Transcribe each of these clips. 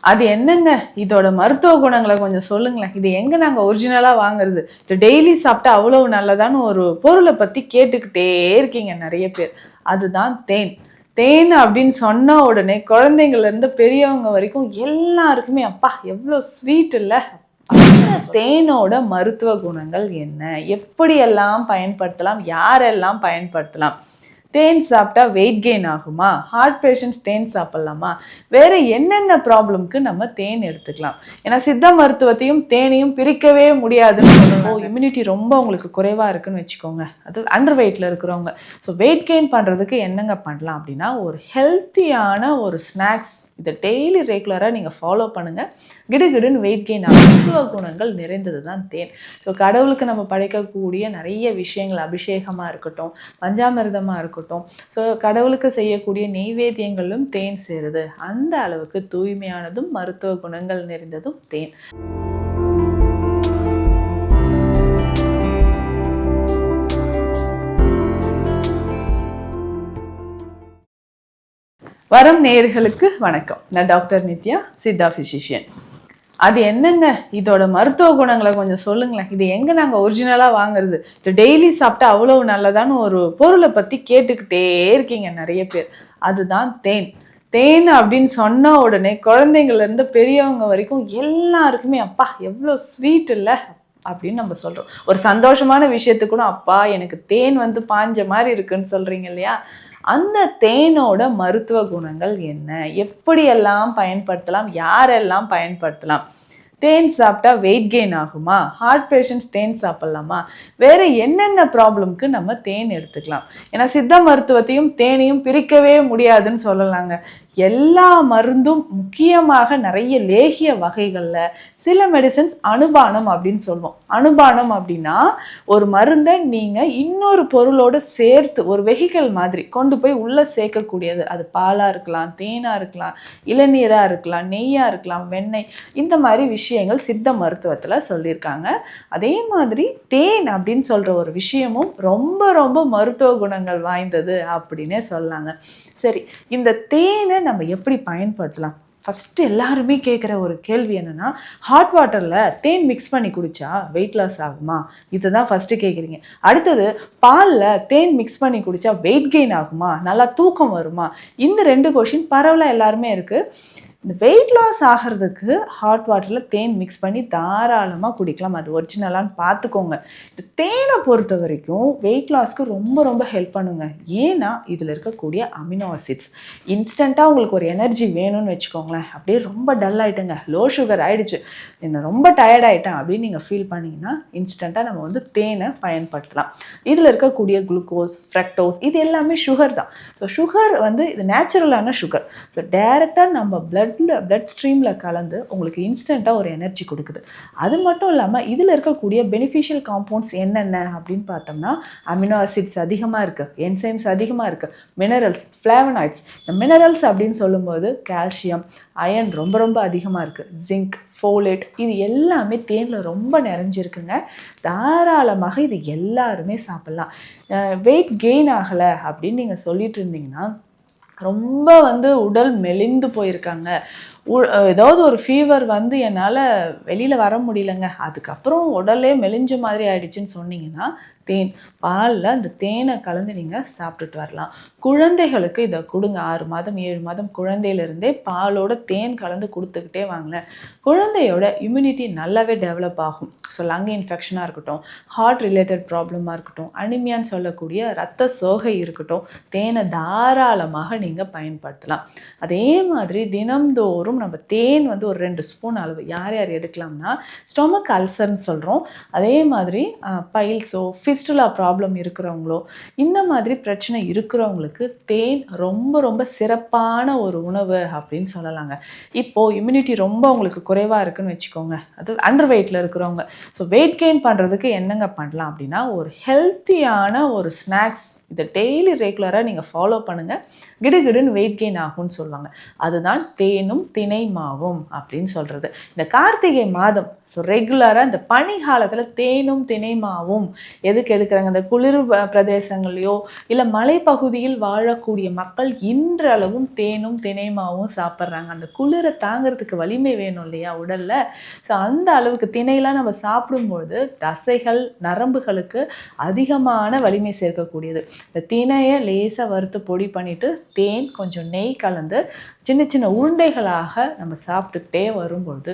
அது என்னங்க? இதோட மருத்துவ குணங்களை கொஞ்சம் சொல்லுங்களேன். இது எங்க நாங்க ஒரிஜினலா வாங்குறது? இது டெய்லி சாப்பிட்டா அவ்வளவு நல்லதான்னு ஒரு பொருளை பத்தி கேட்டுக்கிட்டே இருக்கீங்க நிறைய பேர். அதுதான் தேன். தேன் அப்படின்னு சொன்ன உடனே குழந்தைங்கள்லேருந்து பெரியவங்க வரைக்கும் எல்லாருக்குமே அப்பா எவ்வளோ ஸ்வீட் இல்லை. தேனோட மருத்துவ குணங்கள் என்ன? எப்படியெல்லாம் பயன்படுத்தலாம்? யாரெல்லாம் பயன்படுத்தலாம்? தேன் சாப்பிட்டா வெயிட் கெயின் ஆகுமா? ஹார்ட் பேஷண்ட்ஸ் தேன் சாப்பிட்லாமா? வேற என்னென்ன ப்ராப்ளம்க்கு நம்ம தேன் எடுத்துக்கலாம்? ஏன்னா சித்த மருத்துவத்தையும் தேனையும் பிரிக்கவே முடியாதுன்னு சொல்லணும் இம்யூனிட்டி ரொம்ப உங்களுக்கு குறைவா இருக்குன்னு வச்சுக்கோங்க. அது அண்டர் வெயிட்ல இருக்கிறவங்க. ஸோ வெயிட் கெயின் பண்றதுக்கு என்னங்க பண்ணலாம் அப்படின்னா ஒரு ஹெல்த்தியான ஒரு ஸ்நாக்ஸ் இதை டெய்லி ரெகுலராக நீங்கள் ஃபாலோ பண்ணுங்கள் கிடுகிடுன்னு வெயிட் கெயின் மருத்துவ குணங்கள் நிறைந்தது தான். தேன் ஸோ கடவுளுக்கு நம்ம படைக்கக்கூடிய நிறைய விஷயங்கள் அபிஷேகமாக இருக்கட்டும் பஞ்சாமிர்தமாக இருக்கட்டும் ஸோ கடவுளுக்கு செய்யக்கூடிய நெய்வேத்தியங்களும் தேன் சேருது. அந்த அளவுக்கு தூய்மையானதும் மருத்துவ குணங்கள் நிறைந்ததும் தேன். வரம் நேர்களுக்கு வணக்கம். நான் டாக்டர் நித்யா சித்தா ஃபிசிஷியன் அது என்னங்க? இதோட மருத்துவ குணங்களை கொஞ்சம் சொல்லுங்களேன். இது எங்கே நாங்கள் ஒரிஜினலாக வாங்குறது? இது டெய்லி சாப்பிட்டா அவ்வளோ நல்லதான்னு ஒரு பொருளை பற்றி கேட்டுக்கிட்டே இருக்கீங்க நிறைய பேர். அதுதான் தேன். தேன் அப்படின்னு சொன்ன உடனே குழந்தைங்கள்லேருந்து பெரியவங்க வரைக்கும் எல்லாருக்குமே அப்பா எவ்வளோ ஸ்வீட் இல்லை அப்படின்னு நம்ம சொல்கிறோம் ஒரு சந்தோஷமான விஷயத்துக்கு கூட அப்பா எனக்கு தேன் வந்து பாஞ்ச மாதிரி இருக்குன்னு சொல்கிறீங்க இல்லையா? அந்த தேனோட மருத்துவ குணங்கள் என்ன? எப்படியெல்லாம் பயன்படுத்தலாம்? யாரெல்லாம் பயன்படுத்தலாம்? தேன் சாப்பிட்டா வெயிட் கெயின் ஆகுமா? ஹார்ட் பேஷண்ட்ஸ் தேன் சாப்பிட்லாமா? வேறு என்னென்ன ப்ராப்ளம்க்கு நம்ம தேன் எடுத்துக்கலாம்? ஏன்னா சித்த மருத்துவத்தையும் தேனையும் பிரிக்கவே முடியாதுன்னு சொல்லலாங்க. எல்லா மருந்தும் முக்கியமாக நிறைய லேகிய வகைகளில் சில மெடிசன்ஸ் அனுபானம் அப்படின்னு சொல்லுவோம். அனுபானம் அப்படின்னா ஒரு மருந்தை நீங்கள் இன்னொரு பொருளோடு சேர்த்து ஒரு வெஹிக்கல் மாதிரி கொண்டு போய் உள்ளே சேர்க்கக்கூடியது. அது பாலாக இருக்கலாம் தேனாக இருக்கலாம் இளநீராக இருக்கலாம் நெய்யாக இருக்கலாம் வெண்ணெய் இந்த மாதிரி விஷயங்கள் சித்த மருத்துவத்தில் சொல்லியிருக்காங்க. அதே மாதிரி தேன் அப்படின்னு சொல்கிற ஒரு விஷயமும் ரொம்ப ரொம்ப மருத்துவ குணங்கள் வாய்ந்தது அப்படின்னே சொல்லாங்க சரி இந்த தேனை நம்ம எப்படி பயன்படுத்தலாம்? ஃபஸ்ட்டு எல்லாருமே கேட்குற ஒரு கேள்வி என்னென்னா ஹாட் வாட்டரில் தேன் மிக்ஸ் பண்ணி குடித்தா வெயிட் லாஸ் ஆகுமா? இதை தான் ஃபஸ்ட்டு கேட்குறீங்க அடுத்தது பாலில் தேன் மிக்ஸ் பண்ணி குடித்தா வெயிட் கெயின் ஆகுமா? நல்லா தூக்கம் வருமா? இந்த ரெண்டு கொஷின் பரவலாக எல்லாருமே இருக்குது இந்த வெயிட் லாஸ் ஆகிறதுக்கு ஹாட் வாட்டரில் தேன் மிக்ஸ் பண்ணி தாராளமாக குடிக்கலாம். அது ஒரிஜினலான்னு பார்த்துக்கோங்க இந்த தேனை பொறுத்த வரைக்கும் வெயிட் லாஸ்க்கு ரொம்ப ரொம்ப ஹெல்ப் பண்ணுங்க. ஏன்னா இதில் இருக்கக்கூடிய அமினோ ஆசிட்ஸ் இன்ஸ்டண்ட்டாக உங்களுக்கு ஒரு எனர்ஜி வேணும்னு வச்சுக்கோங்களேன். அப்படியே ரொம்ப டல் ஆகிட்டுங்க லோ சுகர் ஆகிடுச்சு என்ன ரொம்ப டயர்ட் ஆகிட்டேன் அப்படின்னு நீங்கள் ஃபீல் பண்ணிங்கன்னா இன்ஸ்டண்ட்டாக நம்ம வந்து தேனை பயன்படுத்தலாம். இதில் இருக்கக்கூடிய குளுக்கோஸ் ஃப்ரக்டோஸ் இது எல்லாமே சுகர் தான். ஸோ சுகர் வந்து இது நேச்சுரலான சுகர் ஸோ டேரெக்டாக நம்ம பிளட்டில் பிளட் ஸ்ட்ரீமில் கலந்து உங்களுக்கு இன்ஸ்டண்ட்டாக ஒரு எனர்ஜி கொடுக்குது. அது மட்டும் இல்லாமல் இதில் இருக்கக்கூடிய பெனிஃபிஷியல் காம்பவுண்ட்ஸ் என்னென்ன அப்படின்னு பார்த்தோம்னா அமினோ ஆசிட்ஸ் அதிகமாக இருக்குது என்சைம்ஸ் அதிகமாக இருக்குது மினரல்ஸ் ஃப்ளேவனாய்ட்ஸ் இந்த மினரல்ஸ் அப்படின்னு சொல்லும்போது கால்சியம் அயன் ரொம்ப ரொம்ப அதிகமாக இருக்குது ஜிங்க் ஃபோலேட் இது எல்லாமே தேனில் ரொம்ப நிறைஞ்சிருக்குங்க. தாராளமாக இது எல்லாருமே சாப்பிட்லாம். வெயிட் கெயின் ஆகலை அப்படின்னு நீங்கள் சொல்லிட்டு இருந்தீங்கன்னா ரொம்ப வந்து உடல் மெலிந்து போயிருக்காங்க. உ- ஏதாவது ஒரு ஃபீவர் வந்து என்னால் வெளியில் வர முடியலங்க. அதுக்கப்புறம் உடலே மெலிஞ்ச மாதிரி ஆயிடுச்சுன்னு சொன்னீங்கன்னா தேன் பாலில் அந்த தேனை கலந்து நீங்கள் சாப்பிட்டுட்டு வரலாம். குழந்தைகளுக்கு இதை கொடுங்க. ஆறு மாதம் ஏழு மாதம் குழந்தையிலிருந்தே பாலோட தேன் கலந்து கொடுத்துக்கிட்டே வாங்களேன். குழந்தையோட இம்யூனிட்டி நல்லாவே டெவலப் ஆகும். ஸோ லங் இன்ஃபெக்ஷனாக இருக்கட்டும் ஹார்ட் ரிலேட்டட் ப்ராப்ளமாக இருக்கட்டும் அனிமியான்னு சொல்லக்கூடிய ரத்த சோகை இருக்கட்டும் தேனை தாராளமாக நீங்கள் பயன்படுத்தலாம். அதே மாதிரி தினம்தோறும் நம்ம தேன் வந்து ஒரு ரெண்டு ஸ்பூன் அளவு யார் யார் எடுக்கலாம்னா ஸ்டொமக் அல்சர்னு சொல்கிறோம் அதே மாதிரி பைல்ஸோ ஃபிஸ்டுலா ப்ராப்ளம் இருக்கிறவங்களோ இந்த மாதிரி பிரச்சனை இருக்கிறவங்களுக்கு தேன் ரொம்ப ரொம்ப சிறப்பான ஒரு உணவு அப்படின்னு சொல்லலாங்க. இப்போது இம்யூனிட்டி ரொம்ப உங்களுக்கு குறைவாக இருக்குன்னு வச்சுக்கோங்க. அது அண்டர் வெயிட்டில் இருக்கிறவங்க. ஸோ வெயிட் கெயின் பண்ணுறதுக்கு என்னங்க பண்ணலாம் அப்படின்னா ஒரு ஹெல்த்தியான ஒரு ஸ்நாக்ஸ் இதை டெய்லி ரெகுலராக நீங்கள் ஃபாலோ பண்ணுங்கள் கிடுகிடுன்னு வெயிட் கெயின் ஆகும்னு சொல்லுவாங்க. அதுதான் தேனும் திணை மாவும் அப்படின்னு சொல்கிறது இந்த கார்த்திகை மாதம் ஸோ ரெகுலராக இந்த பனி காலத்தில் தேனும் திணை மாவும் எதுக்கு எடுக்கிறாங்க? இந்த குளிர் பிரதேசங்களையோ இல்லை மலைப்பகுதியில் வாழக்கூடிய மக்கள் இன்றளவும் தேனும் தினை மாவும் சாப்பிட்றாங்க. அந்த குளிரை தாங்கிறதுக்கு வலிமை வேணும் இல்லையா உடலில்? ஸோ அந்த அளவுக்கு திணையெல்லாம் நம்ம சாப்பிடும்பொழுது தசைகள் நரம்புகளுக்கு அதிகமான வலிமை சேர்க்கக்கூடியது. இந்த தினையை லேசாக வறுத்து பொடி பண்ணிவிட்டு தேன் கொஞ்சம் நெய் கலந்து சின்ன சின்ன உருண்டைகளாக நம்ம சாப்பிட்டுக்கிட்டே வரும்பொழுது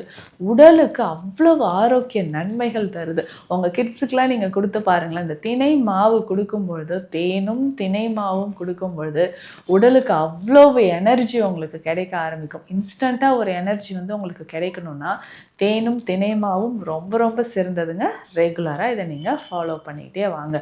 உடலுக்கு அவ்வளவு ஆரோக்கிய நன்மைகள் தருது. உங்கள் கிட்ஸுக்கெலாம் நீங்கள் கொடுத்து பாருங்களேன். இந்த திணை மாவு கொடுக்கும்பொழுது தேனும் திணை மாவும் கொடுக்கும் பொழுது உடலுக்கு அவ்வளவு எனர்ஜி உங்களுக்கு கிடைக்க ஆரம்பிக்கும். இன்ஸ்டண்ட்டாக ஒரு எனர்ஜி வந்து உங்களுக்கு கிடைக்கணும்னா தேனும் திணை மாவும் ரொம்ப ரொம்ப சிறந்ததுங்க. ரெகுலராக இதை நீங்கள் ஃபாலோ பண்ணிக்கிட்டே வாங்க.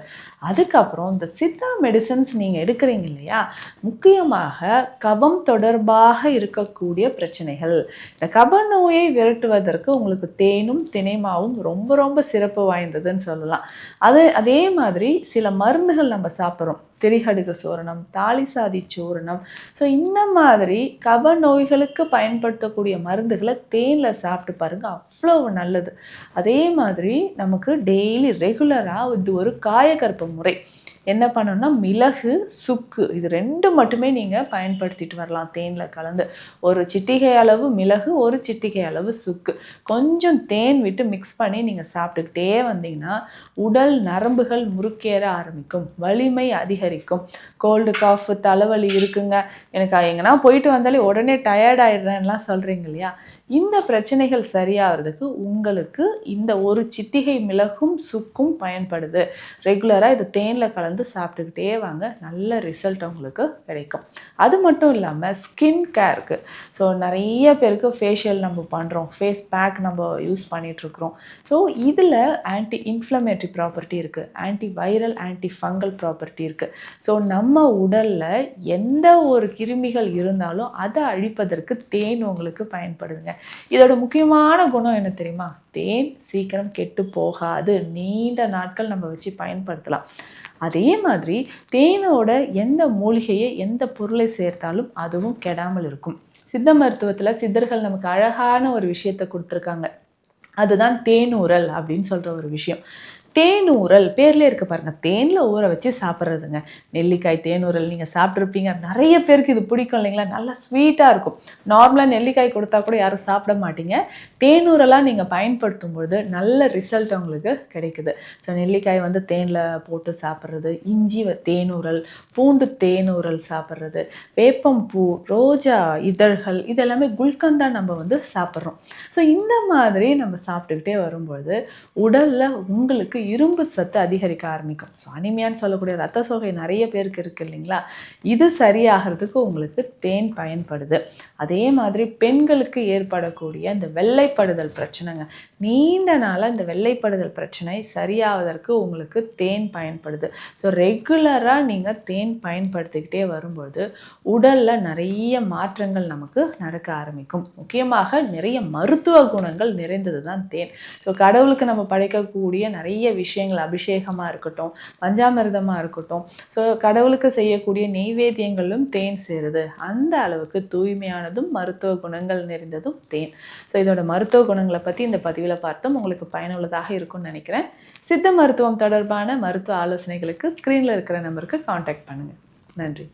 அதுக்கப்புறம் இந்த சித்தா மெடிசன்ஸ் நீங்கள் எடுக்கிறீங்க இல்லையா? முக்கியமாக கபம் தொடர்பாக இருக்கக்கூடிய பிரச்சனைகள். இந்த கப நோயை விரட்டுவதற்கு உங்களுக்கு தேனும் தினைமாவும் ரொம்ப ரொம்ப சிறப்பு வாய்ந்ததுன்னு சொல்லலாம். அது அதே மாதிரி சில மருந்துகள் நம்ம சாப்பிட்றோம். திரிகடுக சூரணம் தாலிசாதி சூரணம். ஸோ இந்த மாதிரி கப நோய்களுக்கு பயன்படுத்தக்கூடிய மருந்துகளை தேனில் சாப்பிட்டு பாருங்கள் அவ்வளவு நல்லது. அதே மாதிரி நமக்கு டெய்லி ரெகுலராக இது ஒரு காயகற்ப முறை. என்ன பண்ணணும்னா மிளகு சுக்கு இது ரெண்டு மட்டுமே நீங்கள் பயன்படுத்திட்டு வரலாம் தேனில் கலந்து. ஒரு சிட்டிகை அளவு மிளகு ஒரு சிட்டிகை அளவு சுக்கு. கொஞ்சம் தேன் விட்டு மிக்ஸ் பண்ணி நீங்கள் சாப்பிட்டுக்கிட்டே வந்தீங்கன்னா உடல் நரம்புகள் முறுக்கேற ஆரம்பிக்கும் வலிமை அதிகரிக்கும். கோல்டு காஃப் தலைவலி இருக்குங்க. எனக்கு எங்கன்னா போயிட்டு வந்தாலே உடனே டயர்ட் ஆயிடுறேன்லாம் சொல்கிறீங்க இல்லையா? இந்த பிரச்சனைகள் சரியாகிறதுக்கு உங்களுக்கு இந்த ஒரு சிட்டிகை மிளகும் சுக்கும் பயன்படுது. ரெகுலராக இது தேனில் கலந்து சாப்பிட்டுக்கிட்டே வாங்க. நல்ல ரிசல்ட் உங்களுக்கு கிடைக்கும். அது மட்டும் இல்லாமல் ஸ்கின் கேருக்கு ஸோ நிறைய பேருக்கு ஃபேஷியல் நம்ம பண்ணுறோம் ஃபேஸ் பேக் நம்ம யூஸ் பண்ணிகிட்ருக்குறோம் ஸோ இதில் ஆன்டி இன்ஃப்ளமேட்டரி ப்ராப்பர்ட்டி இருக்குது anti viral anti fungal property இருக்குது ஸோ நம்ம உடலில் எந்த ஒரு கிருமிகள் இருந்தாலும் அதை அழிப்பதற்கு தேன் உங்களுக்கு பயன்படுதுங்க. இதோட முக்கியமான குணம் என்ன தெரியுமா? தேன் சீக்கிரம் கெட்டு போகாது. நீண்ட நாட்கள் நம்ம வச்சு பயன்படுத்தலாம். அதே மாதிரி தேனோட எந்த மூலிகையை எந்த பொருளை சேர்த்தாலும் அதுவும் கெடாமல் இருக்கும். சித்த மருத்துவத்தில் சித்தர்கள் நமக்கு அழகான ஒரு விஷயத்தை கொடுத்துருக்காங்க. அதுதான் தேனூரல் அப்படின்னு சொல்கிற ஒரு விஷயம். தேனூரல் பேர்லேயே இருக்க பாருங்கள் தேனில் ஊற வச்சு சாப்பிட்றதுங்க. நெல்லிக்காய் தேனூரல் நீங்கள் சாப்பிட்ருப்பீங்க நிறைய பேருக்கு இது பிடிக்கும் இல்லைங்களா? நல்லா ஸ்வீட்டாக இருக்கும். நார்மலாக நெல்லிக்காய் கொடுத்தா கூட யாரும் சாப்பிட மாட்டீங்க. தேனூரெல்லாம் நீங்கள் பயன்படுத்தும் பொழுது நல்ல ரிசல்ட் உங்களுக்கு கிடைக்குது. ஸோ நெல்லிக்காய் வந்து தேனில் போட்டு சாப்பிட்றது இஞ்சி தேனூரல் பூண்டு தேனூரல் சாப்பிட்றது வேப்பம்பூ ரோஜா இதழ்கள் இதெல்லாமே குல்கந்தா நம்ம வந்து சாப்பிட்றோம். ஸோ இந்த மாதிரி நம்ம சாப்பிட்டுக்கிட்டே வரும்பொழுது உடலில் உங்களுக்கு இரும்பு சத்து அதிகரிக்க ஆரம்பிக்கும். ஸோ அனிமியான்னு சொல்லக்கூடிய ரத்த சோகை நிறைய பேருக்கு இருக்குது இல்லைங்களா? இது சரியாகிறதுக்கு உங்களுக்கு தேன் பயன்படுது. அதே மாதிரி பெண்களுக்கு ஏற்படக்கூடிய இந்த வெள்ளைப்படுதல் பிரச்சனைங்க. நீண்ட நாளாக இந்த வெள்ளைப்படுதல் பிரச்சனை சரியாவதற்கு உங்களுக்கு தேன் பயன்படுது. ஸோ ரெகுலராக நீங்கள் தேன் பயன்படுத்திக்கிட்டே வரும்போது உடலில் நிறைய மாற்றங்கள் நமக்கு நடக்க ஆரம்பிக்கும். முக்கியமாக நிறைய மருத்துவ குணங்கள் நிறைந்தது தான். தேன் ஸோ கடவுளுக்கு நம்ம படைக்கக்கூடிய நிறைய விஷயங்கள் அபிஷேகமாக இருக்கட்டும் பஞ்சாமிர்தமாக இருக்கட்டும். ஸோ கடவுளுக்கு செய்யக்கூடிய நெய்வேத்தியங்களும் தேன் சேருது. அந்த அளவுக்கு தூய்மையானதும் மருத்துவ குணங்கள் நிறைந்ததும் தேன். ஸோ இதோட மருத்துவ குணங்களை பற்றி இந்த பதிவில் பார்த்தோம். உங்களுக்கு பயனுள்ளதாக இருக்கும்னு நினைக்கிறேன். சித்த மருத்துவம் தொடர்பான மருத்துவ ஆலோசனைகளுக்கு ஸ்க்ரீனில் இருக்கிற நம்பருக்கு காண்டாக்ட் பண்ணுங்கள் நன்றி.